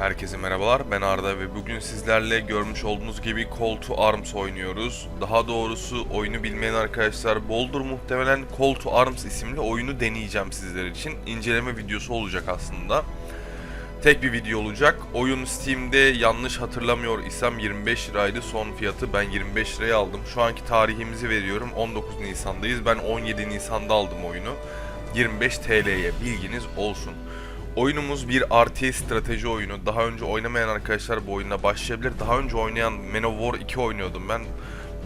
Herkese merhabalar. Ben Arda ve bugün sizlerle görmüş olduğunuz gibi Call to Arms oynuyoruz. Daha doğrusu oyunu bilmeyen arkadaşlar Boulder muhtemelen Call to Arms isimli oyunu deneyeceğim sizler için. İnceleme videosu olacak aslında. Tek bir video olacak. Oyun Steam'de yanlış hatırlamıyor isem 25 liraydı son fiyatı. Ben 25 liraya aldım. Şu anki tarihimizi veriyorum. 19 Nisan'dayız. Ben 17 Nisan'da aldım oyunu. 25 TL'ye bilginiz olsun. Oyunumuz bir RTS strateji oyunu. Daha önce oynamayan arkadaşlar bu oyuna başlayabilir. Daha önce oynayan Man of War 2 oynuyordum ben.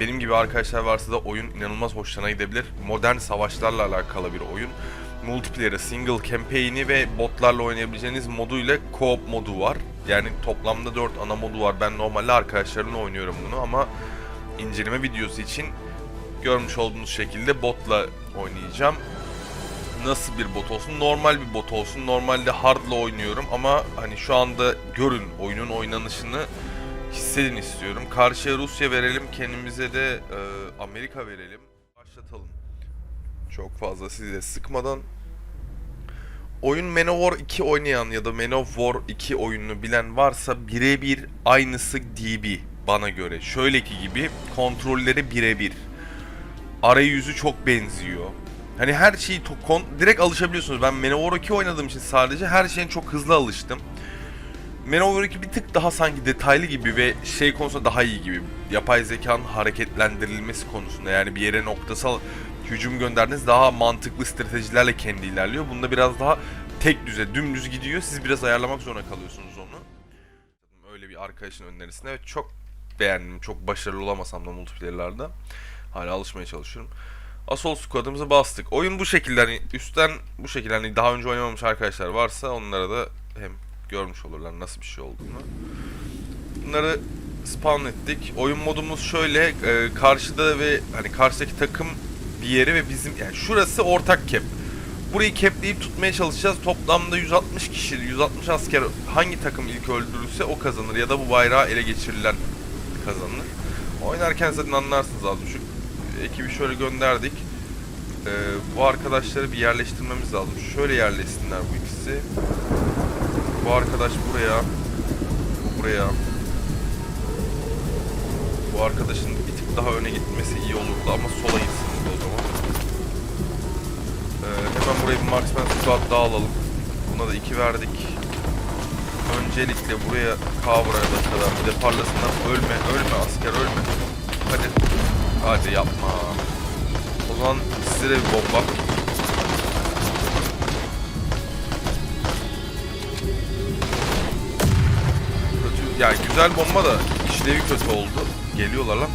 Benim gibi arkadaşlar varsa da oyun inanılmaz hoşlarına gidebilir. Modern savaşlarla alakalı bir oyun. Multiplayer'ı, single campaign'i ve botlarla oynayabileceğiniz moduyla co-op modu var. Yani toplamda 4 ana modu var. Ben normalde arkadaşlarımla oynuyorum bunu ama inceleme videosu için görmüş olduğunuz şekilde botla oynayacağım nasıl bir bot olsun? Normal bir bot olsun. Normalde hardla oynuyorum ama hani şu anda görün oyunun oynanışını hissedin istiyorum. Karşıya Rusya verelim, kendimize de e, Amerika verelim. Başlatalım. Çok fazla size sıkmadan. Oyun Manowar 2 oynayan ya da Manowar 2 oyununu bilen varsa birebir aynısı DB bana göre. Şöyleki gibi kontrolleri birebir. Arayüzü çok benziyor. Hani her şeyi kon- direkt alışabiliyorsunuz. Ben Manowar 2 oynadığım için sadece her şeyin çok hızlı alıştım. Manowar 2 bir tık daha sanki detaylı gibi ve şey konusunda daha iyi gibi. Yapay zekanın hareketlendirilmesi konusunda yani bir yere noktasal hücum gönderdiğiniz daha mantıklı stratejilerle kendi ilerliyor. Bunda biraz daha tek düze, dümdüz gidiyor. Siz biraz ayarlamak zorunda kalıyorsunuz onu. Öyle bir arkadaşın önerisine ve çok beğendim. Çok başarılı olamasam da multiplayer'larda. Hala alışmaya çalışıyorum. Assault Squad'ımızı bastık. Oyun bu şekilde hani üstten bu şekilde hani daha önce oynamamış arkadaşlar varsa onlara da hem görmüş olurlar nasıl bir şey olduğunu. Bunları spawn ettik. Oyun modumuz şöyle e, karşıda ve hani karşıdaki takım bir yeri ve bizim yani şurası ortak cap. Burayı capleyip tutmaya çalışacağız. Toplamda 160 kişi, 160 asker hangi takım ilk öldürürse o kazanır ya da bu bayrağı ele geçirilen kazanır. Oynarken zaten anlarsınız az buçuk ekibi şöyle gönderdik. Ee, bu arkadaşları bir yerleştirmemiz lazım. Şöyle yerleşsinler bu ikisi. Bu arkadaş buraya. Bu buraya. Bu arkadaşın bir tık daha öne gitmesi iyi olurdu ama sola gitsin o zaman. Ee, hemen buraya bir marksman squad daha alalım. Buna da iki verdik. Öncelikle buraya cover'a kadar bir de parlasınlar. Ölme, ölme asker ölme. Hadi. Hadi yapma. O zaman size de bir bomba. Kötü, yani güzel bomba da işlevi kötü oldu. Geliyorlar lan.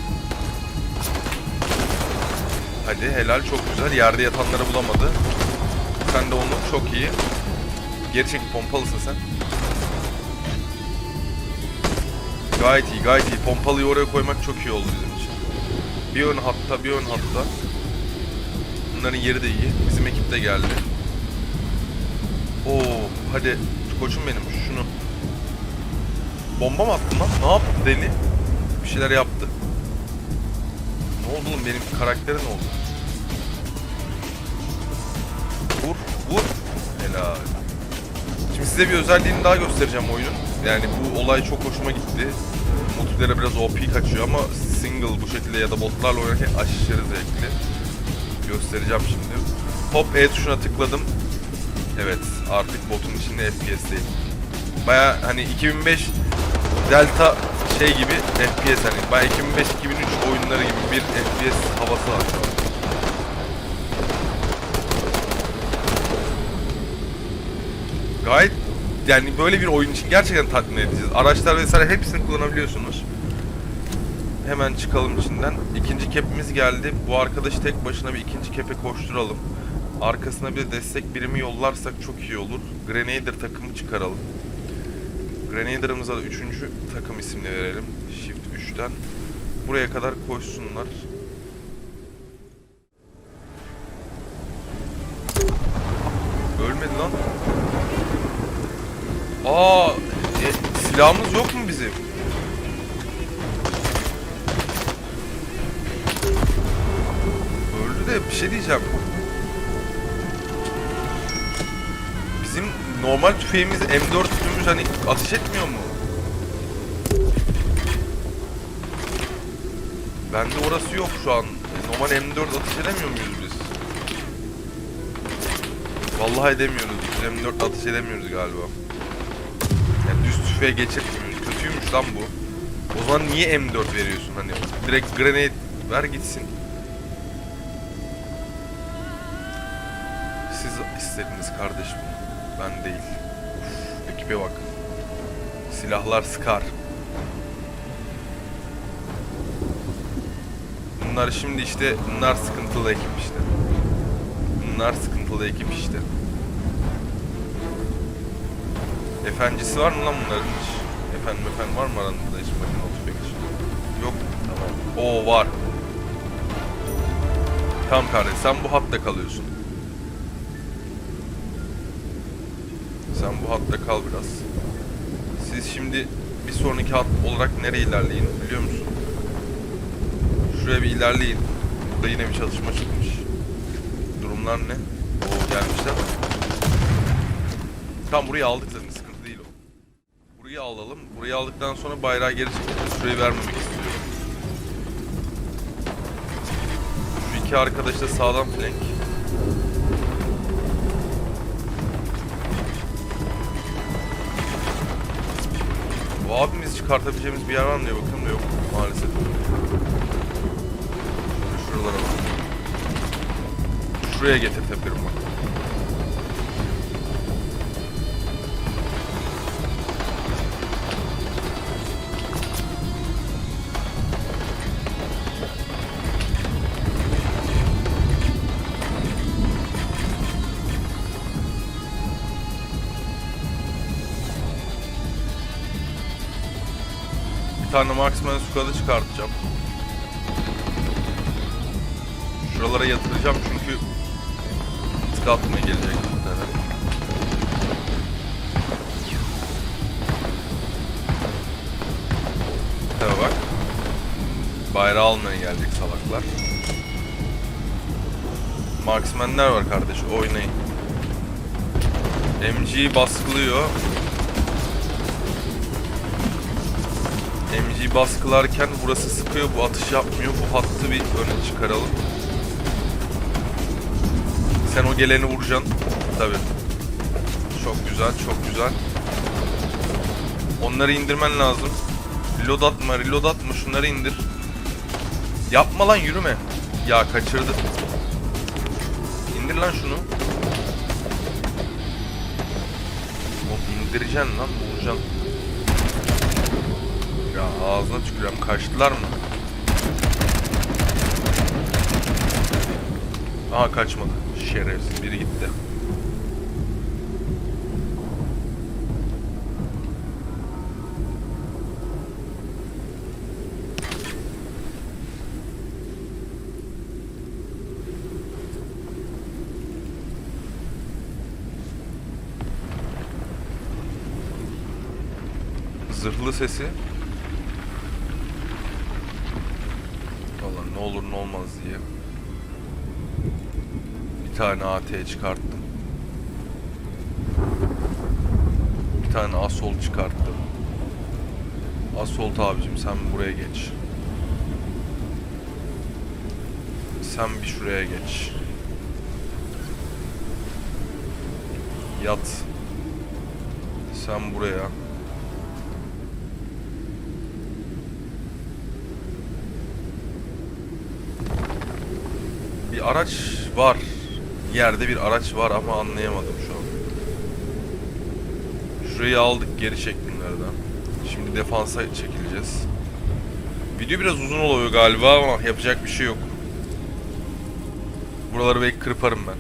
Hadi helal çok güzel. Yerde yatanları bulamadı. Sen de onu çok iyi. Geri çekip pompalısın sen. Gayet iyi, gayet iyi. Pompalıyı oraya koymak çok iyi oldu bizim. Bir ön hatta, bir ön hatta. Bunların yeri de iyi. Bizim ekip de geldi. Oo, hadi koçum benim şunu. Bomba mı attın lan? Ne yaptı deli? Bir şeyler yaptı. Ne oldu oğlum benim karaktere ne oldu? Vur, vur. Helal. Şimdi size bir özelliğini daha göstereceğim oyunun. Yani bu olay çok hoşuma gitti. Multiplayer'e biraz OP kaçıyor ama single bu şekilde ya da botlarla oynarken aşırı zevkli. Göstereceğim şimdi. Hop E tuşuna tıkladım. Evet artık botun içinde FPS'teyim. Baya hani 2005 Delta şey gibi FPS hani baya 2005-2003 oyunları gibi bir FPS havası var. Gayet yani böyle bir oyun için gerçekten tatmin edeceğiz. Araçlar vesaire hepsini kullanabiliyorsunuz. Hemen çıkalım içinden. İkinci kepimiz geldi. Bu arkadaşı tek başına bir ikinci kepe koşturalım. Arkasına bir de destek birimi yollarsak çok iyi olur. Grenadier takımı çıkaralım. Grenadier'ımıza da üçüncü takım isimini verelim. Shift 3'ten. Buraya kadar koşsunlar. Ölmedi lan. Aa, e, silahımız yok mu bizim? De bir şey diyeceğim. Bizim normal tüfeğimiz M4 tüfeğimiz hani ateş etmiyor mu? Bende orası yok şu an. Normal M4 ateş edemiyor muyuz biz? Vallahi edemiyoruz. Biz M4 ateş edemiyoruz galiba. Yani düz tüfeğe geçirtmiyoruz. Kötüymüş lan bu. O zaman niye M4 veriyorsun hani? Direkt grenade ver gitsin. İstediniz kardeşim. Ben değil. Uf, ekibe bak. Silahlar sıkar. Bunlar şimdi işte bunlar sıkıntılı ekip işte. Bunlar sıkıntılı ekip işte. Efendisi var mı lan bunların hiç? Efendim efendim var mı aranızda hiç makinalı tüfek için? Yok tamam. Oo var. Tamam kardeş sen bu hatta kalıyorsun. Sen bu hatta kal biraz. Siz şimdi bir sonraki hat olarak nereye ilerleyin biliyor musun? Şuraya bir ilerleyin. Burada yine bir çalışma çıkmış. Durumlar ne? Oo gelmişler. Tamam burayı aldık zaten sıkıntı değil o. Burayı alalım. Burayı aldıktan sonra bayrağı geri çekelim. Şurayı vermemek istiyorum. Şu iki arkadaş da sağdan flank. Bu abimiz çıkartabileceğimiz bir yer var mı diye bakıyorum da yok maalesef. Şuralara bak. Şuraya getir teperim bak. Bir tane marksman squad'ı çıkartacağım. Şuralara yatıracağım çünkü tık atmaya gelecek. Bayrağı almaya geldik salaklar. Marksmanler var kardeş oynayın. MG baskılıyor. MG baskılarken burası sıkıyor, bu atış yapmıyor. Bu hattı bir öne çıkaralım. Sen o geleni vuracaksın. Tabi. Çok güzel, çok güzel. Onları indirmen lazım. Reload atma, reload atma. Şunları indir. Yapma lan yürüme. Ya kaçırdı. İndir lan şunu. Oğlum indireceksin lan, vuracaksın. Ya ağzına tükürüyorum. Kaçtılar mı? Aha kaçmadı. Şerefsiz biri gitti. Zırhlı sesi. Ne olur ne olmaz diye. Bir tane AT çıkarttım. Bir tane Assault çıkarttım. Assault abicim sen buraya geç. Sen bir şuraya geç. Yat. Sen buraya. Bir araç var. Yerde bir araç var ama anlayamadım şu an. Şurayı aldık geri çekimlerden. Şimdi defansa çekileceğiz. Video biraz uzun oluyor galiba ama yapacak bir şey yok. Buraları belki kırparım ben.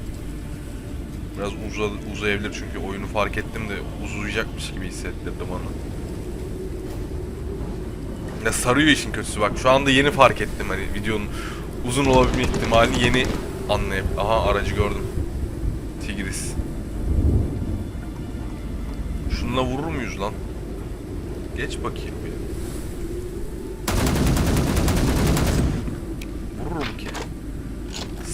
Biraz uza, uzayabilir çünkü oyunu fark ettim de uzayacakmış gibi hissettirdi bana. Ya sarıyor işin kötüsü bak. Şu anda yeni fark ettim hani videonun uzun olabilme ihtimalini yeni anlayıp. Aha aracı gördüm. Tigris. Şununla vurur muyuz lan? Geç bakayım bir. Vururum ki.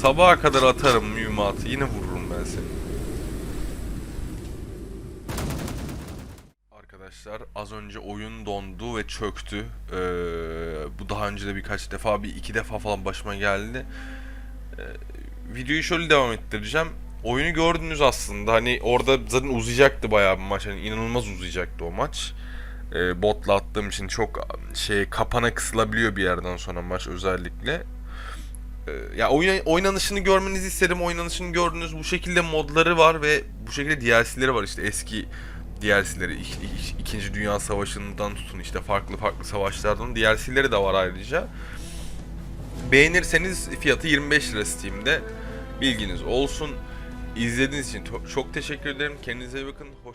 Sabaha kadar atarım mühimmatı. Yine vururum ben seni. arkadaşlar. Az önce oyun dondu ve çöktü. Ee, daha önce de birkaç defa, bir iki defa falan başıma geldi. Ee, videoyu şöyle devam ettireceğim. Oyunu gördünüz aslında. Hani orada zaten uzayacaktı bayağı bir maç. Hani inanılmaz uzayacaktı o maç. Ee, botla attığım için çok şey kapana kısılabiliyor bir yerden sonra maç özellikle. Ee, ya oyun oynanışını görmenizi isterim. Oynanışını gördünüz. Bu şekilde modları var ve bu şekilde DLC'leri var işte eski DLC'leri İk- İk- İkinci Dünya Savaşı'ndan tutun işte farklı farklı savaşlardan DLC'leri de var ayrıca. Beğenirseniz fiyatı 25 lira Steam'de. Bilginiz olsun. İzlediğiniz için çok teşekkür ederim. Kendinize iyi bakın. Hoşça